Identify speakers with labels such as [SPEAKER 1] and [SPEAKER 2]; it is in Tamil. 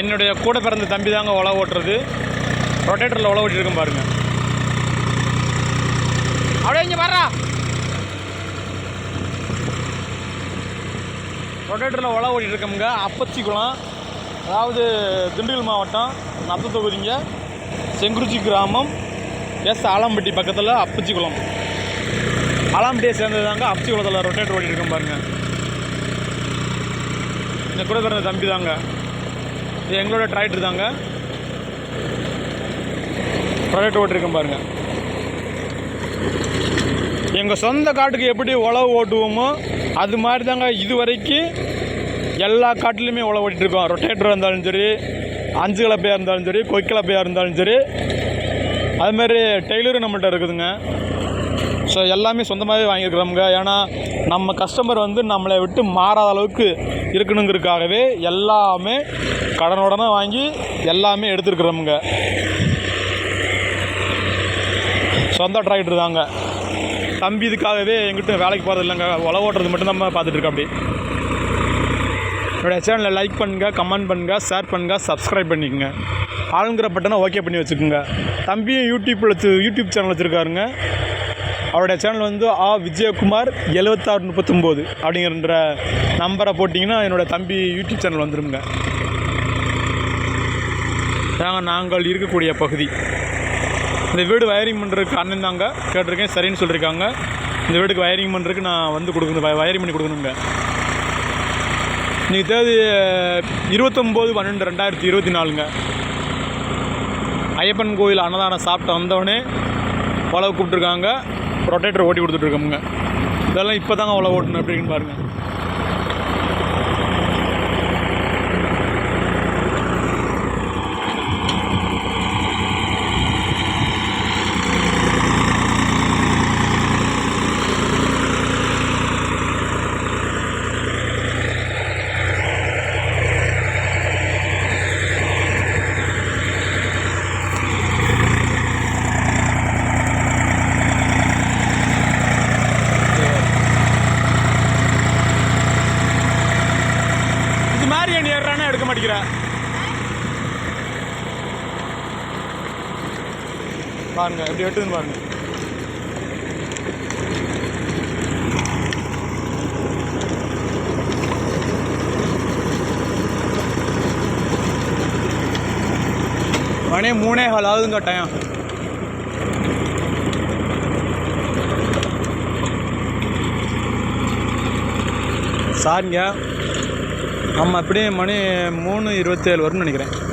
[SPEAKER 1] என்னுடைய கூட பிறந்த தம்பி தாங்க உழவு ஓட்டுறது. ரொட்டேட்டரில் உழவு ஓட்டிருக்கேன் பாருங்கள் அப்படியே இங்கே வர்றா ரொட்டேட்டரில் உழவு ஓட்டிருக்கோம்ங்க அப்பச்சி குளம் அதாவது திண்டுக்கல் மாவட்டம் நத்த தொகுதிங்க செங்குறிச்சி கிராமம் எஸ் ஆலம்பட்டி பக்கத்தில் அப்பச்சி குளம் ஆலாம்பட்டியை சேர்ந்தது தாங்க அப்பச்சி குளத்தில் ரொட்டேட்டர் ஓட்டிருக்கோம் பாருங்கள் இந்த கூட பிறந்த தம்பி தாங்க. இது எங்களோட டிராக்டர் தாங்க. ப்ராடக்ட் ஓட்டிருக்கேன் பாருங்க. எங்கள் சொந்த காட்டுக்கு எப்படி உழவு ஓட்டுவோமோ அது மாதிரி தாங்க இது வரைக்கும் எல்லா காட்டிலுமே உழவு ஓட்டிருக்கோம். ரொட்டேட்டராக இருந்தாலும் சரி அஞ்சு கலப்பையாக இருந்தாலும் சரி கொய்க்கலப்பையாக இருந்தாலும் சரி அதுமாதிரி டெய்லரும் நம்மள்கிட்ட இருக்குதுங்க. ஸோ எல்லாமே சொந்தமாகவே வாங்கியிருக்கிறோமுங்க. ஏன்னா நம்ம கஸ்டமர் வந்து நம்மளை விட்டு மாறாத அளவுக்கு இருக்கணுங்கிறதுக்காகவே எல்லாமே கடனுடனே வாங்கி எல்லாமே எடுத்துருக்குறோமுங்க சொந்த டிராக்டர் தாங்க. தம்பி இதுக்காகவே எங்கிட்ட வேலைக்கு போகிறது இல்லைங்க. உழவு ஓட்டுறது மட்டும் நம்ம பார்த்துட்டு இருக்கோம் அப்படி என்னோடய சேனலை லைக் பண்ணுங்கள் கமெண்ட் பண்ணுங்கள் ஷேர் பண்ணுங்கள் சப்ஸ்கிரைப் பண்ணிக்கோங்க. ஆளுங்கிற பட்டனை ஓகே பண்ணி வச்சுக்கோங்க. தம்பியும் யூடியூப்பில் வச்சு யூடியூப் சேனல் வச்சுருக்காருங்க. அவருடைய சேனல் வந்து ஆ விஜயகுமார் எழுவத்தாறு முப்பத்தொம்போது அப்படிங்கிற நம்பரை போட்டிங்கன்னா என்னோடய தம்பி யூடியூப் சேனல் வந்துருங்க. தாங்க நாங்கள் இருக்கக்கூடிய பகுதி. இந்த வீடு வயரிங் பண்ணுறதுக்கு அண்ணன் தாங்க கேட்டிருக்கேன் சரின்னு சொல்லியிருக்காங்க இந்த வீட்டுக்கு வயரிங் பண்ணுறதுக்கு நான் வந்து கொடுக்கணும் வ- வயரிங் பண்ணி கொடுக்கணுங்க. இன்றைக்கி தேதி இருபத்தொம்போது பன்னெண்டு ரெண்டாயிரத்தி இருபத்தி நாலுங்க. ஐயப்பன் கோயில் அன்னதானம் சாப்பிட்டு வந்தவொடனே உழவு கூப்பிட்ருக்காங்க ரொட்டேட்டர் ஓட்டி கொடுத்துட்ருக்கோமுங்க இதெல்லாம் இப்போ தாங்க அவ்வளோ ஓட்டணும் அப்படின்னு பாருங்கள் இது மாதிரி என் ஏறானே எடுக்க மாட்டேங்கிற பாருங்க எப்படி வெட்டுதுன்னு பாருங்க. மணி மூணே கால் ஆகுதுங்க டைம். சாரிங்க. ஆமாம் அப்படியே மணி மூணு இருபத்தேழு வரும்னு நினைக்கிறேன்.